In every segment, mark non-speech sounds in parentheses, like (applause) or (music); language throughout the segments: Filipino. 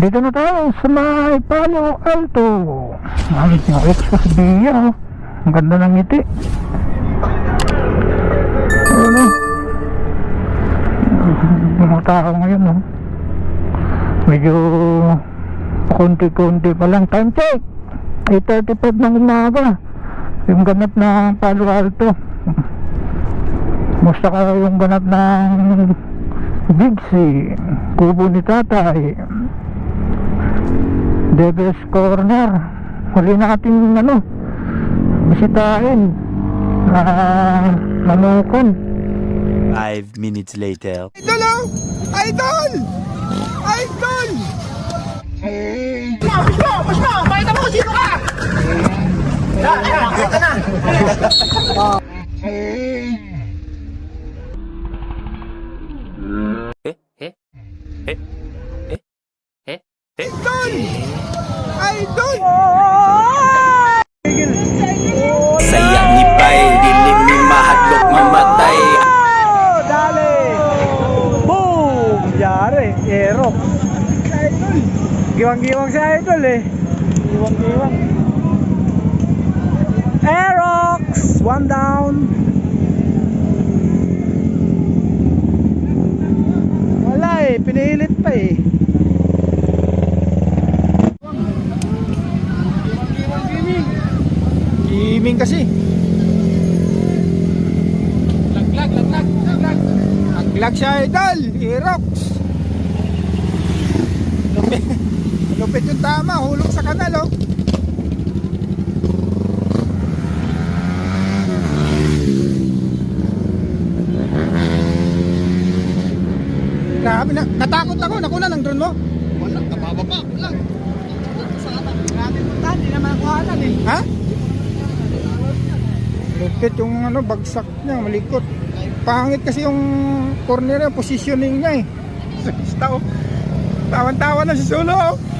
Dito na tayo sa may Palo Alto. Ang yung Exos Bia. oh. Ang ganda ng ngiti. Ano? Mga tao ngayon, no? Medyo konti-konti pa lang. Time check! 8.35 ng umaga. Yung ganap ng Palo Alto. Musta ka yung ganap ng Bigsi, Kubo ni Tatay, Devil's Corner. Huli natin ano, bisitahin na manukan. Five minutes later. Idol oh! Idol! Idol! Basta! Basta! Pakita mo kung sino ka! Yan! Yan! Kita na! Eh? Eh? Eh? Giwang-giwang si Idol eh. Giwang-giwang. Aerox! One down. Wala eh, pinilit pa eh. Gaming kasi. Laglag, laglag, laglag. Laglag siya idol. Aerox. Lupit. Lupit yung tama. Hulog sa kanal oh. Grabe na. Natakot ako. Nakuna ng drone mo. Wala. Kabababa. Wala. Kasama. Grabe punta. Hindi naman kuhanan eh. Ha? Lupit yung ano, bagsak niya, malikot. Pangit kasi yung corner niya, positioning niya eh. (laughs) Tawan-tawa na si Solo. oh.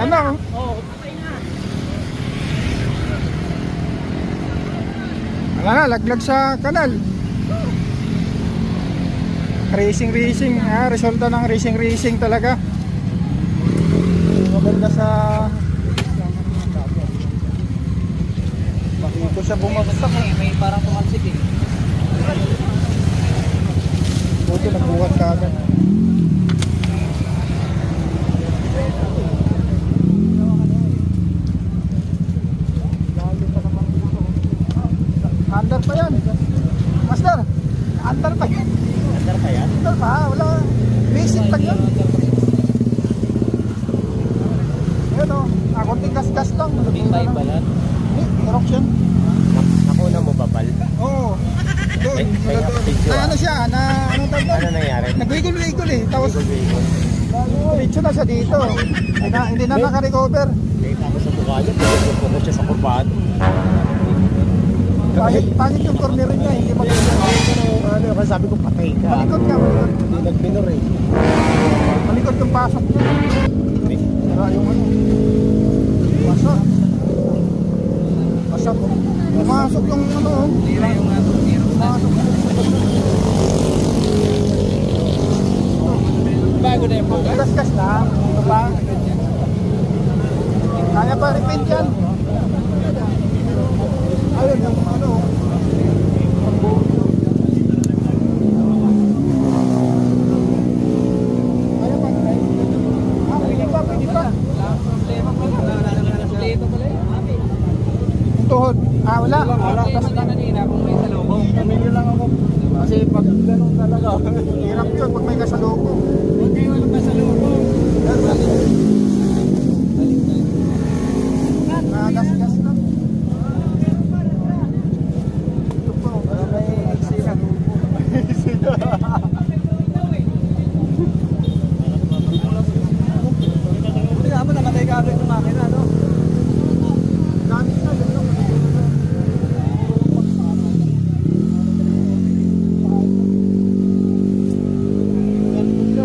Ano? Oo, patay na. Wala na, laglag sa kanal. Racing racing, ah, resulta ng racing racing talaga. Maganda sa Bakit siya bumagsak eh. May parang tumalsik eh. Buti nagbuhat ka agad. Under pa yan. Master, under pa yan. Andar pa yan? Under pa, wala. Basic pa yun. Yun o, ah, konting gas-gas lang. Big five ba yan? Aerox yan. Nakuna mo babal? Oo. Doon, update na yun. ano siya, na ano tawag? Ano nangyari? Nagwigol-wigol eh. Tapos, diretso na siya dito. Hindi na, hindi na naka-recover. Tapos sa pagod ko siya sa kurbado. Pangit, pangit yung corner niya, hindi mag- Ano, kasi sabi ko patay ka. Malikot ka, malikot. Hindi nagminor eh. Malikot yung pasok niya. Sira yung ano. Pasok. Pasok. Pumasok yung ano. Tira yung ano. Pumasok. Bago na yung Gas-gas na. Ito pa. Kaya pa repaint yan. Ayun, yung ano. Kaya pa. Ah, pwede pa, pwede pa. Yung tuhod. Ah, wala. Wala. Tapos na. kanina kung may salubong. Pamilya lang ako. Kasi pag ganun talaga, (laughs) hirap yun pag may kasalubong. Huwag kayo walang masalubong. Nagas-gas lang. Ito po, para may kasalubong. Hindi naman namatay ka agad yung makina, no? Dami na, yun lang.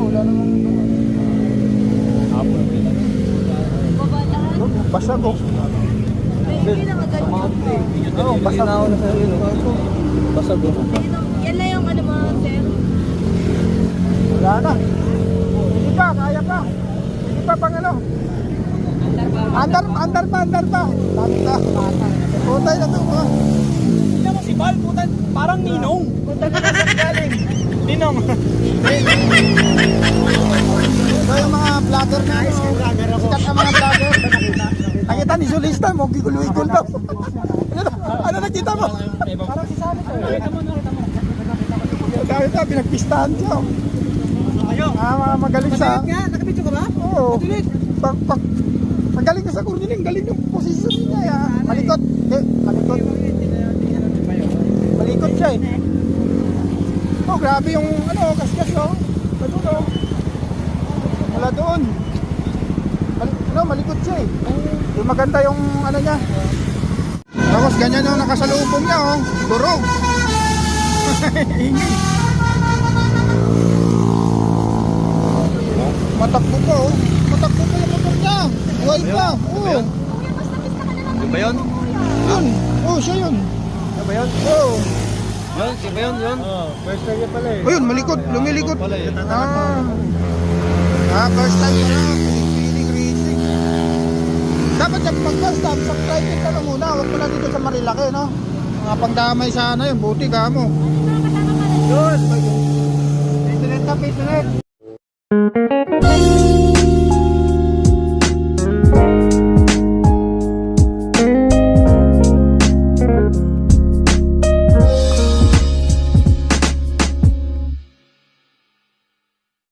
Wala namang Basag oh. Oo, basta na ako na sa iyo. Basag oh. Yan lang yung ano mo, sir. Wala na. pa, kaya pa. Hindi pa pang ano. Andar, andar pa, andar pa. Dami na. Putay na to. mga. Tingnan mo si Bal, putan, parang ninong. Putay na sa galing. Ninong. So yung mga vlogger na ano, sikat na mga vlogger. Nakita ni Zulista mo, gigul-wigul daw. Ano, nakita mo? Parang si Sally to. Nakita mo, nakita mo. Dahil na, pinagpistahan siya. Ah, mga magaling sa... nga, nakabidyo ka ba? Oo. Pag, pag, magaling ka sa kurniling, galing yung posisyon niya. Ya. Malikot. Eh, malikot. Malikot siya eh. Oh, grabe yung ano, kaskas oh. Oh. Wala doon. Mal ano, malikot siya eh. Yung maganda yung ano niya. Tapos ganyan yung nakasalubong niya oh. Durog. (laughs) Ingay. Matakbo pa oh. Matakbo pa yung motor niya. Buhay pa. Oo. Yung ba yun? Yun. Oh, siya yun. Yung ba yun? Oo. Yun, si ba yun? Yun? Oo, first time niya pala eh. Oh, yun, malikot. Lumilikot. Pala eh. Ah. Ah, first time na. Dapat yung pag first time, subscribe ka na muna. Huwag mo na dito sa Marilaki, no? Mga pangdamay sana yun. Buti ka mo. Yun. Internet na, internet.